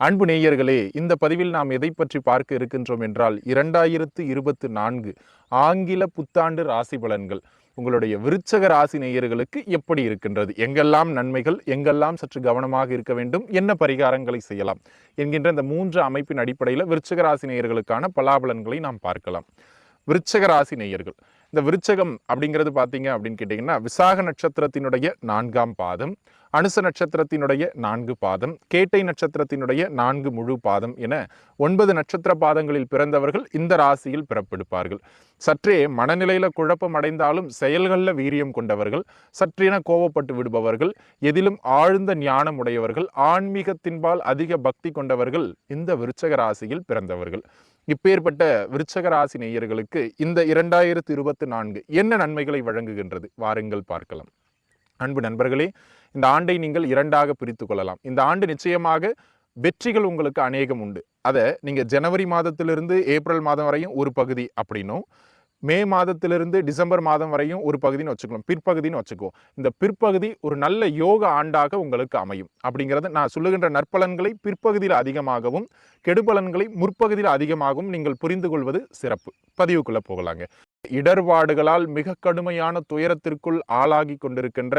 அன்பு நேயர்களே இந்த பதிவில் நாம் எதை பற்றி பார்க்க இருக்கின்றோம் என்றால் இரண்டாயிரத்து இருபத்து நான்கு ஆங்கில புத்தாண்டு ராசி பலன்கள். உங்களுடைய விருச்சக ராசி நேயர்களுக்கு எப்படி இருக்கின்றது? எங்கெல்லாம் நன்மைகள் எங்கெல்லாம் சற்று கவனமாக இருக்க வேண்டும்? என்ன பரிகாரங்களை செய்யலாம்? என்கின்ற இந்த மூன்று அமைப்பின் அடிப்படையில் விருச்சக ராசி நேயர்களுக்கான பலாபலன்களை நாம் பார்க்கலாம். விருச்சக ராசி நேயர்கள் இந்த விருச்சகம் அப்படிங்கிறது பார்த்தீங்க அப்படின்னு கேட்டிங்கன்னா விசாக நட்சத்திரத்தினுடைய நான்காம் பாதம் அனுச நட்சத்திரத்தினுடைய நான்கு பாதம் கேட்டை நட்சத்திரத்தினுடைய நான்கு முழு பாதம் என ஒன்பது நட்சத்திர பாதங்களில் பிறந்தவர்கள் இந்த ராசியில் பிறப்பெடுப்பார்கள். சற்றே மனநிலையில் குழப்பம் அடைந்தாலும் செயல்களில் வீரியம் கொண்டவர்கள் சற்றென கோவப்பட்டு விடுபவர்கள் எதிலும் ஆழ்ந்த ஞானம் உடையவர்கள் ஆன்மீகத்தின்பால் அதிக பக்தி கொண்டவர்கள் இந்த விருச்சக ராசியில் பிறந்தவர்கள். இப்பேற்பட்ட விருச்சக ராசி நேயர்களுக்கு இந்த இரண்டாயிரத்து இருபத்தி நான்கு என்ன நன்மைகளை வழங்குகின்றது? வாருங்கள் பார்க்கலாம். அன்பு நண்பர்களே இந்த ஆண்டை நீங்கள் இரண்டாக பிரித்து கொள்ளலாம். இந்த ஆண்டு நிச்சயமாக வெற்றிகள் உங்களுக்கு அநேகம் உண்டு. அதை நீங்கள் ஜனவரி மாதத்திலிருந்து ஏப்ரல் மாதம் வரையும் ஒரு பகுதி அப்படின்னும் மே மாதத்திலிருந்து டிசம்பர் மாதம் வரையும் ஒரு பகுதின்னு வச்சுக்கலாம் பிற்பகுதின்னு வச்சுக்கோ. இந்த பிற்பகுதி ஒரு நல்ல யோக ஆண்டாக உங்களுக்கு அமையும். அப்படிங்கிறது நான் சொல்லுகின்ற நற்பலன்களை பிற்பகுதியில் அதிகமாகவும் கெடுபலன்களை முற்பகுதியில் அதிகமாகவும் நீங்கள் புரிந்து கொள்வது சிறப்பு. பதிவுக்குள்ளே போகலாங்க. இடர்பாடுகளால் மிக கடுமையான துயரத்திற்குள் ஆளாகி கொண்டிருக்கின்ற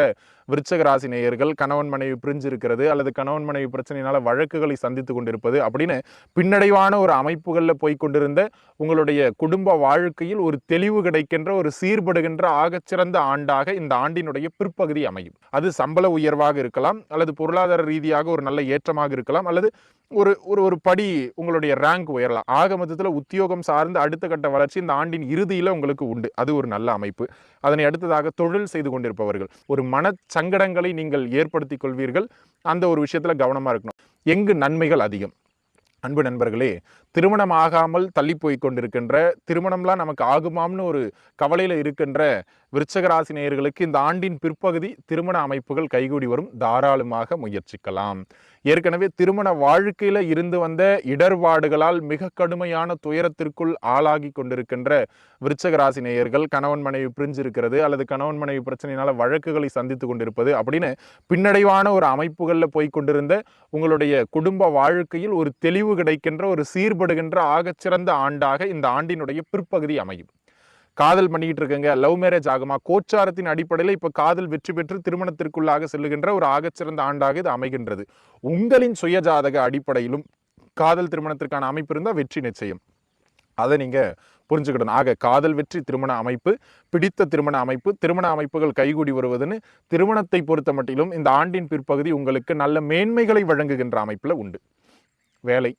விருச்சக ராசி நேயர்கள் கணவன் மனைவி பிரிஞ்சிருக்கிறது அல்லது கணவன் மனைவி பிரச்சனையினால வழக்குகளை சந்தித்து கொண்டிருப்பது அப்படின்னு பின்னடைவான ஒரு அமைப்புகளில் போய்கொண்டிருந்த உங்களுடைய குடும்ப வாழ்க்கையில் ஒரு தெளிவு கிடைக்கின்ற ஒரு சீர்படுகின்ற ஆகச்சிறந்த ஆண்டாக இந்த ஆண்டினுடைய பிற்பகுதி அமையும். அது சம்பள உயர்வாக இருக்கலாம் அல்லது பொருளாதார ரீதியாக ஒரு நல்ல ஏற்றமாக இருக்கலாம் அல்லது ஒரு ஒரு ஒரு படி உங்களுடைய ரேங்க் உயரலாம். ஆக மொத்தத்தில் உத்தியோகம் சார்ந்த அடுத்த கட்ட வளர்ச்சி இந்த ஆண்டின் இறுதியில் உங்களுக்கு உண்டு. அது ஒரு நல்ல அமைப்பு. அதனை அடுத்ததாக தொழில் செய்து கொண்டிருப்பவர்கள். ஒரு மன சங்கடங்களை நீங்கள் ஏற்படுத்தி கொள்வீர்கள். அந்த ஒரு விஷயத்தில் கவனமாக இருக்கணும். எங்கு நன்மைகள் அதிகம்? அன்பு நண்பர்களே திருமணம் ஆகாமல் தள்ளி போய் கொண்டிருக்கின்ற திருமணம்லாம் நமக்கு ஆகுமாம்னு ஒரு கவலையில் இருக்கின்ற விருச்சகராசி நேயர்களுக்கு இந்த ஆண்டின் பிற்பகுதி திருமண அமைப்புகள் கைகூடி வரும். தாராளமாக முயற்சிக்கலாம். ஏற்கனவே திருமண வாழ்க்கையில் இருந்து வந்த இடர்பாடுகளால் மிக கடுமையான துயரத்திற்குள் ஆளாகி கொண்டிருக்கின்ற விருச்சகராசி நேயர்கள் கணவன் மனைவி பிரிஞ்சிருக்கிறது அல்லது கணவன் மனைவி பிரச்சனையினால வழக்குகளை சந்தித்து கொண்டிருப்பது அப்படின்னு பின்னடைவான ஒரு அமைப்புகளில் போய் கொண்டிருந்த உங்களுடைய குடும்ப வாழ்க்கையில் ஒரு தெளிவு கிடைக்கின்ற ஒரு சீர்படுகின்ற ஆகச்சிறந்த ஆண்டாக இந்த ஆண்டினுடைய பிற்பகுதி அமையும். காதல் பண்ணிக்கிட்டு இருக்கங்க. லவ் மேரேஜ் ஆகுமா? கோச்சாரத்தின் அடிப்படையில் இப்போ காதல் வெற்றி பெற்று திருமணத்திற்குள்ளாக செல்லுகின்ற ஒரு ஆகச்சிறந்த ஆண்டாக இது அமைகின்றது. உங்களின் சுயஜாதக அடிப்படையிலும் காதல் திருமணத்திற்கான அமைப்பு இருந்தால் வெற்றி நிச்சயம். அதை நீங்க புரிஞ்சுக்கிடணும். ஆக காதல் வெற்றி திருமண அமைப்பு பிடித்த திருமண அமைப்பு திருமண அமைப்புகள் கைகூடி வருவதுன்னு திருமணத்தை பொறுத்த மட்டிலும் இந்த ஆண்டின் பிற்பகுதி உங்களுக்கு நல்ல மேன்மைகளை வழங்குகின்ற அமைப்பில் உண்டு. வேலை.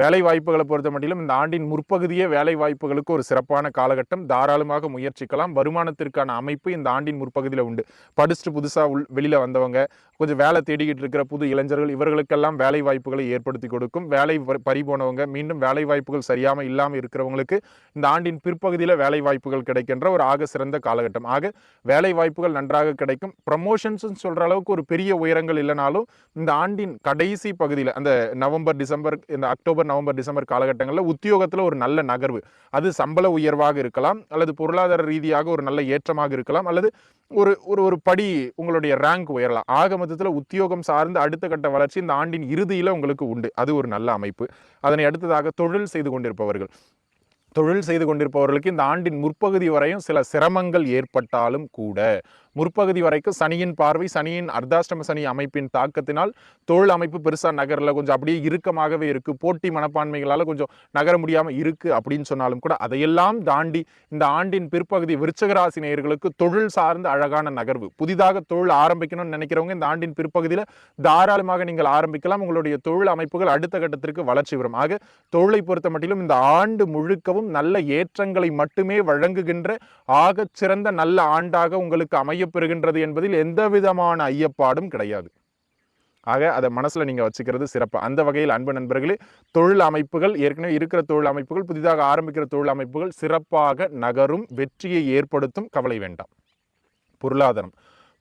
வேலை வாய்ப்புகளை பொறுத்த மட்டிலும் இந்த ஆண்டின் முற்பகுதியே வேலை வாய்ப்புகளுக்கு ஒரு சிறப்பான காலகட்டம். தாராளமாக முயற்சிக்கலாம். வருமானத்திற்கான அமைப்பு இந்த ஆண்டின் முற்பகுதியில் உண்டு. படிச்சுட்டு புதுசாக உள் வெளியில் வந்தவங்க கொஞ்சம் வேலை தேடிக்கிட்டு இருக்கிற புது இளைஞர்கள் இவர்களுக்கெல்லாம் வேலை வாய்ப்புகளை ஏற்படுத்தி கொடுக்கும். வேலை பறி போனவங்க மீண்டும் வேலை வாய்ப்புகள் சரியாமல் இல்லாமல் இருக்கிறவங்களுக்கு இந்த ஆண்டின் பிற்பகுதியில் வேலை வாய்ப்புகள் கிடைக்கின்ற ஒரு ஆக சிறந்த காலகட்டம். ஆக வேலை வாய்ப்புகள் நன்றாக கிடைக்கும். ப்ரமோஷன்ஸ் சொல்கிற அளவுக்கு ஒரு பெரிய உயரங்கள் இல்லைனாலும் இந்த ஆண்டின் கடைசி பகுதியில் அந்த நவம்பர் டிசம்பர் இந்த அக்டோபர் நவம்பர் டிசம்பர் காலகட்டங்களில் உத்தியோகத்தில் ஒரு நல்ல நகர்வு. அது சம்பள உயர்வாக இருக்கலாம் அல்லது பொருளாதார ரீதியாக ஒரு நல்ல ஏற்றமாக இருக்கலாம் அல்லது ஒரு ஒரு ஒரு படி உங்களுடைய ரேங்க் உயரலாம். ஆக அர்த்தத்தில் உத்தியோகம் சார்ந்த அடுத்த கட்ட வளர்ச்சி இந்த ஆண்டின் இறுதியில் உங்களுக்கு உண்டு. அது ஒரு நல்ல அமைப்பு. அதனை அடுத்ததாக தொழில் செய்து கொண்டிருப்பவர்கள். தொழில் செய்து கொண்டிருப்பவர்களுக்கு இந்த ஆண்டின் முற்பகுதி வரையும் சில சிரமங்கள் ஏற்பட்டாலும் கூட முற்பகுதி வரைக்கும் சனியின் பார்வை சனியின் அர்த்தாஷ்டம சனி அமைப்பின் தாக்கத்தினால் தொழில் அமைப்பு பெருசாக நகரில் கொஞ்சம் அப்படியே இறுக்கமாகவே இருக்குது போட்டி மனப்பான்மைகளால் கொஞ்சம் நகர முடியாமல் இருக்குது அப்படின்னு சொன்னாலும் கூட அதையெல்லாம் தாண்டி இந்த ஆண்டின் பிற்பகுதி விருச்சகராசி நேயர்களுக்கு தொழில் சார்ந்த அழகான நகர்வு. புதிதாக தொழில் ஆரம்பிக்கணும்னு நினைக்கிறவங்க இந்த ஆண்டின் பிற்பகுதியில் தாராளமாக நீங்கள் ஆரம்பிக்கலாம். உங்களுடைய தொழில் அமைப்புகள் அடுத்த கட்டத்திற்கு வளர்ச்சி வரும் ஆக தொழிலை பொறுத்த மட்டிலும் இந்த ஆண்டு முழுக்கவும் நல்ல ஏற்றங்களை மட்டுமே வழங்குகின்ற ஆகச் சிறந்த நல்ல ஆண்டாக உங்களுக்கு அமையப்பெறுகின்றது என்பதில் எந்த விதமான ஐயப்பாடும் கிடையாது. ஆக அதை மனசுல நீங்க வச்சுக்கிறது சிறப்பு. அந்த வகையில் அன்பு நண்பர்களே தொழில் அமைப்புகள் ஏற்கனவே இருக்கிற தொழில் அமைப்புகள் புதிதாக ஆரம்பிக்கிற தொழில் அமைப்புகள் சிறப்பாக நகரும் வெற்றியை ஏற்படுத்தும் கவலை வேண்டாம். பொருளாதாரம்.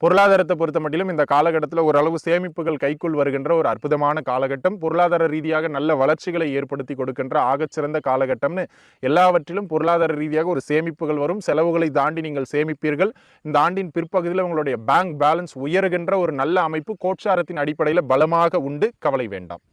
பொருளாதாரத்தை பொறுத்த மட்டிலும் இந்த காலகட்டத்தில் ஓரளவு சேமிப்புகள் கைக்குள் வருகின்ற ஒரு அற்புதமான காலகட்டம். பொருளாதார ரீதியாக நல்ல வளர்ச்சிகளை ஏற்படுத்தி கொடுக்கின்ற ஆகச்சிறந்த காலகட்டம்னு எல்லாவற்றிலும் பொருளாதார ரீதியாக ஒரு சேமிப்புகள் வரும். செலவுகளை தாண்டி நீங்கள் சேமிப்பீர்கள். இந்த ஆண்டின் பிற்பகுதியில் உங்களுடைய பேங்க் பேலன்ஸ் உயருகின்ற ஒரு நல்ல அமைப்பு கோட்சாரத்தின் அடிப்படையில் பலமாக உண்டு. கவலை வேண்டாம்.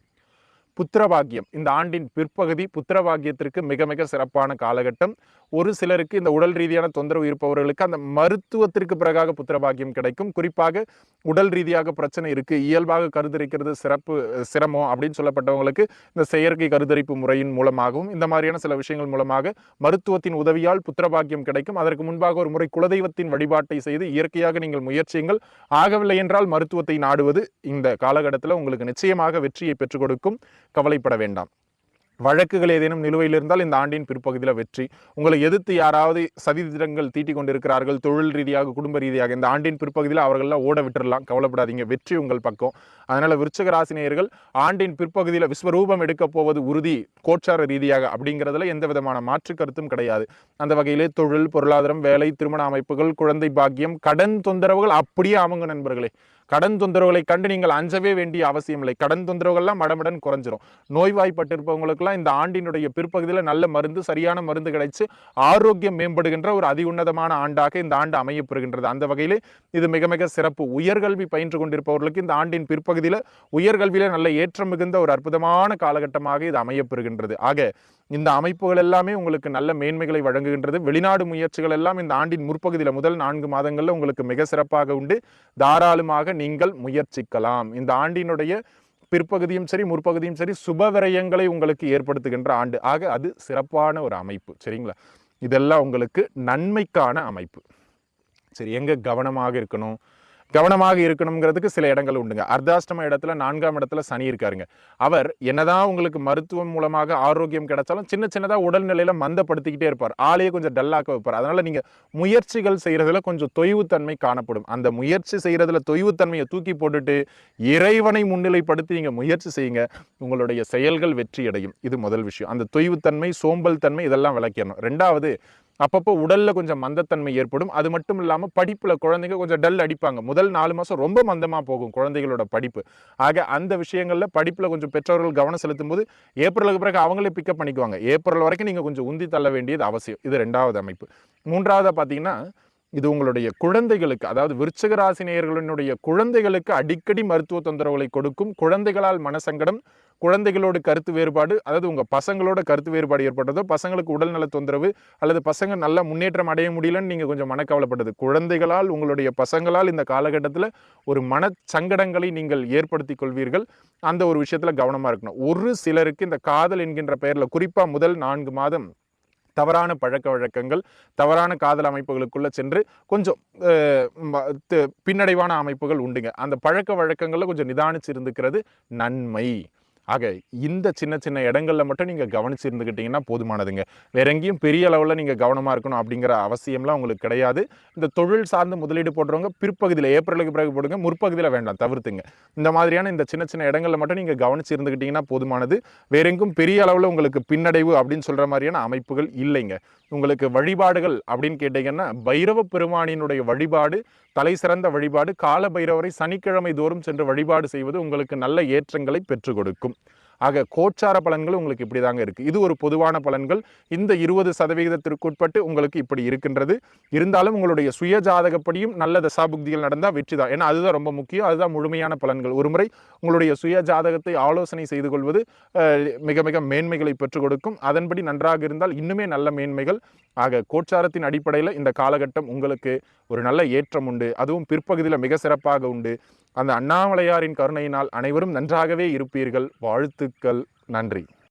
புத்திரபாகியம் இந்த ஆண்டின் பிற்பகுதி புத்திரபாகியத்திற்கு மிக மிக சிறப்பான காலகட்டம். ஒரு சிலருக்கு இந்த உடல் ரீதியான தொந்தரவு இருப்பவர்களுக்கு அந்த மருத்துவத்திற்கு பிறகாக புத்திரபாகியம் கிடைக்கும். குறிப்பாக உடல் ரீதியாக பிரச்சனை இருக்குது இயல்பாக கருதரிக்கிறது சிறப்பு சிரமம் அப்படின்னு சொல்லப்பட்டவங்களுக்கு இந்த செயற்கை கருதரிப்பு முறையின் மூலமாகவும் இந்த மாதிரியான சில விஷயங்கள் மூலமாக மருத்துவத்தின் உதவியால் புத்திரபாகியம் கிடைக்கும். அதற்கு முன்பாக ஒரு முறை குலதெய்வத்தின் வழிபாட்டை செய்து இயற்கையாக நீங்கள் முயற்சியுங்கள். ஆகவில்லை என்றால் மருத்துவத்தை நாடுவது இந்த காலகட்டத்தில் உங்களுக்கு நிச்சயமாக வெற்றியை பெற்றுக் கொடுக்கும். கவலைப்பட வேண்டாம். வழக்குகள் ஏதேனும் நிலுவையில் இருந்தால் இந்த ஆண்டின் பிற்பகுதியில் வெற்றி. உங்களை எதிர்த்து யாராவது சதி தீட்டிக் கொண்டிருக்கிறார்கள் தொழில் ரீதியாக குடும்ப ரீதியாக இந்த ஆண்டின் பிற்பகுதியில் அவர்களெல்லாம் ஓட விட்டுடலாம் கவலைப்படாதீங்க வெற்றி உங்கள் பக்கம். அதனால் விருச்சக ராசினியர்கள் ஆண்டின் பிற்பகுதியில் விஸ்வரூபம் எடுக்கப் போவது உறுதி கோச்சார ரீதியாக அப்படிங்கிறதுல எந்த விதமான மாற்று கருத்தும் கிடையாது. அந்த வகையிலே தொழில் பொருளாதாரம் வேலை திருமண அமைப்புகள் குழந்தை பாக்கியம் கடன் தொந்தரவுகள் அப்படியே அவங்க நண்பர்களே. கடன் தொந்தரவுகளை கண்டு நீங்கள் அஞ்சவே வேண்டிய அவசியம் இல்லை. கடன் தொந்தரவுகள்லாம் மடமடன் குறைஞ்சிரும். நோய்வாய்ப்பட்டிருப்பவங்களுக்குலாம் இந்த ஆண்டினுடைய பிற்பகுதியில் நல்ல மருந்து சரியான மருந்து கிடைச்சு ஆரோக்கியம் மேம்படுகின்ற ஒரு அதி உன்னதமான ஆண்டாக இந்த ஆண்டு அமையப்பெறுகின்றது. அந்த வகையிலே இது மிக மிக சிறப்பு. உயர்கல்வி பயின்று கொண்டிருப்பவர்களுக்கு இந்த ஆண்டின் பிற்பகுதியில் உயர்கல்வியில் நல்ல ஏற்றம் மிகுந்த ஒரு அற்புதமான காலகட்டமாக இது அமையப்பெறுகின்றது. ஆக இந்த அமைப்புகள் எல்லாமே உங்களுக்கு நல்ல மேன்மைகளை வழங்குகின்றது. வெளிநாடு முயற்சிகள் எல்லாம் இந்த ஆண்டின் முற்பகுதியில் முதல் நான்கு மாதங்களில் உங்களுக்கு மிக சிறப்பாக உண்டு. தாராளமாக நீங்கள் முயற்சிக்கலாம். இந்த ஆண்டினுடைய பிற்பகுதியும் சரி முற்பகுதியும் சரி சுப விரயங்களை உங்களுக்கு ஏற்படுத்துகின்ற ஆண்டு. ஆக அது சிறப்பான ஒரு அமைப்பு. சரிங்களா? இதெல்லாம் உங்களுக்கு நன்மைக்கான அமைப்பு. சரி எங்கே கவனமாக இருக்கணும்? கவனமாக இருக்கணுங்கிறதுக்கு சில இடங்கள் உண்டுங்க. அர்த்தாஷ்டம இடத்துல நான்காம் இடத்துல சனி இருக்காருங்க. அவர் என்னதான் உங்களுக்கு மருத்துவம் மூலமாக ஆரோக்கியம் கிடைச்சாலும் சின்ன சின்னதாக உடல்நிலையில மந்தப்படுத்திக்கிட்டே இருப்பார். ஆளையே கொஞ்சம் டல்லாக்க வைப்பார். அதனால நீங்க முயற்சிகள் செய்யறதுல கொஞ்சம் தொய்வுத்தன்மை காணப்படும். அந்த முயற்சி செய்யறதுல தொய்வுத்தன்மையை தூக்கி போட்டுட்டு இறைவனை முன்னிலைப்படுத்தி நீங்க முயற்சி செய்யுங்க. உங்களுடைய செயல்கள் வெற்றி அடையும் இது முதல் விஷயம். அந்த தொய்வுத்தன்மை சோம்பல் தன்மை இதெல்லாம் விளக்கிடணும். ரெண்டாவது அப்பப்போ உடலில் கொஞ்சம் மந்தத்தன்மை ஏற்படும். அது மட்டும் இல்லாமல் படிப்பில் குழந்தைங்க கொஞ்சம் டல் அடிப்பாங்க. முதல் நாலு மாதம் ரொம்ப மந்தமாக போகும் குழந்தைகளோட படிப்பு. ஆக அந்த விஷயங்களில் படிப்பில் கொஞ்சம் பெற்றோர்கள் கவனம் செலுத்தும் போது ஏப்ரலுக்கு பிறகு அவங்களே பிக்கப் பண்ணிக்குவாங்க. ஏப்ரல் வரைக்கும் நீங்கள் கொஞ்சம் உந்தி தள்ள வேண்டியது அவசியம். இது ரெண்டாவது அமைப்பு. மூன்றாவது பார்த்தீங்கன்னா இது உங்களுடைய குழந்தைகளுக்கு அதாவது விருச்சக ராசினியர்களினுடைய குழந்தைகளுக்கு அடிக்கடி மருத்துவ தொந்தரவுகளை கொடுக்கும் குழந்தைகளால் மனசங்கடம் குழந்தைகளோட கருத்து வேறுபாடு அதாவது உங்கள் பசங்களோட கருத்து வேறுபாடு ஏற்பட்டதோ பசங்களுக்கு உடல்நல தொந்தரவு அல்லது பசங்க நல்ல முன்னேற்றம் அடைய முடியலன்னு நீங்கள் கொஞ்சம் மனக்கவலைப்பட்டது குழந்தைகளால் உங்களுடைய பசங்களால் இந்த காலகட்டத்தில் ஒரு மனச்சங்கடங்களை நீங்கள் ஏற்படுத்தி கொள்வீர்கள். அந்த ஒரு விஷயத்தில் கவனமாக இருக்கணும். ஒரு சிலருக்கு இந்த காதல் என்கின்ற பெயரில் குறிப்பாக முதல் நான்கு மாதம் தவறான பழக்க வழக்கங்கள் தவறான காதல் அமைப்புகளுக்குள்ளே சென்று கொஞ்சம் பின்னடைவான அமைப்புகள் உண்டுங்க. அந்த பழக்க வழக்கங்களில் கொஞ்சம் நிதானிச்சு இருந்துக்கிறது நன்மை. ஆக இந்த சின்ன சின்ன இடங்களில் மட்டும் நீங்கள் கவனிச்சு இருந்துக்கிட்டிங்கன்னா போதுமானதுங்க. வேற எங்கேயும் பெரிய அளவில் நீங்கள் கவனமாக இருக்கணும் அப்படிங்கிற அவசியம்லாம் உங்களுக்கு கிடையாது. இந்த தொழில் சார்ந்து முதலீடு போடுறவங்க பிற்பகுதியில் ஏப்ரலுக்கு பிறகு போடுங்க முற்பகுதியில் வேண்டாம் தவிர்த்துங்க. இந்த மாதிரியான இந்த சின்ன சின்ன இடங்களில் மட்டும் நீங்கள் கவனிச்சு இருந்துக்கிட்டிங்கன்னா போதுமானது. வேற எங்கும் பெரிய அளவில் உங்களுக்கு பின்னடைவு அப்படின்னு சொல்கிற மாதிரியான அமைப்புகள் இல்லைங்க. உங்களுக்கு வழிபாடுகள் அப்படின்னு கேட்டீங்கன்னா பைரவ பெருமானினுடைய வழிபாடு தலை சிறந்த வழிபாடு கால பைரவரை சனிக்கிழமை தோறும் சென்று வழிபாடு செய்வது உங்களுக்கு நல்ல ஏற்றங்களை பெற்றுக் கொடுக்கும். ஆக கோச்சார பலன்கள் உங்களுக்கு இப்படி தாங்க இருக்குது இது ஒரு பொதுவான பலன்கள். இந்த இருபது சதவிகிதத்திற்குட்பட்டு உங்களுக்கு இப்படி இருக்கின்றது. இருந்தாலும் உங்களுடைய சுய ஜாதகப்படியும் நல்ல தசாபுக்திகள் நடந்தால் வெற்றி தான். ஏன்னா அதுதான் ரொம்ப முக்கியம். அதுதான் முழுமையான பலன்கள். ஒருமுறை உங்களுடைய சுய ஜாதகத்தை ஆலோசனை செய்து கொள்வது மிக மிக மேன்மைகளை பெற்றுக் கொடுக்கும். அதன்படி நன்றாக இருந்தால் இன்னுமே நல்ல மேன்மைகள். ஆக கோச்சாரத்தின் அடிப்படையில் இந்த காலகட்டம் உங்களுக்கு ஒரு நல்ல ஏற்றம் உண்டு. அதுவும் பிற்பகுதியில் மிக சிறப்பாக உண்டு. அந்த அண்ணாமலையாரின் கருணையினால் அனைவரும் நன்றாகவே இருப்பீர்கள். வாழ்த்துக்கள். நன்றி.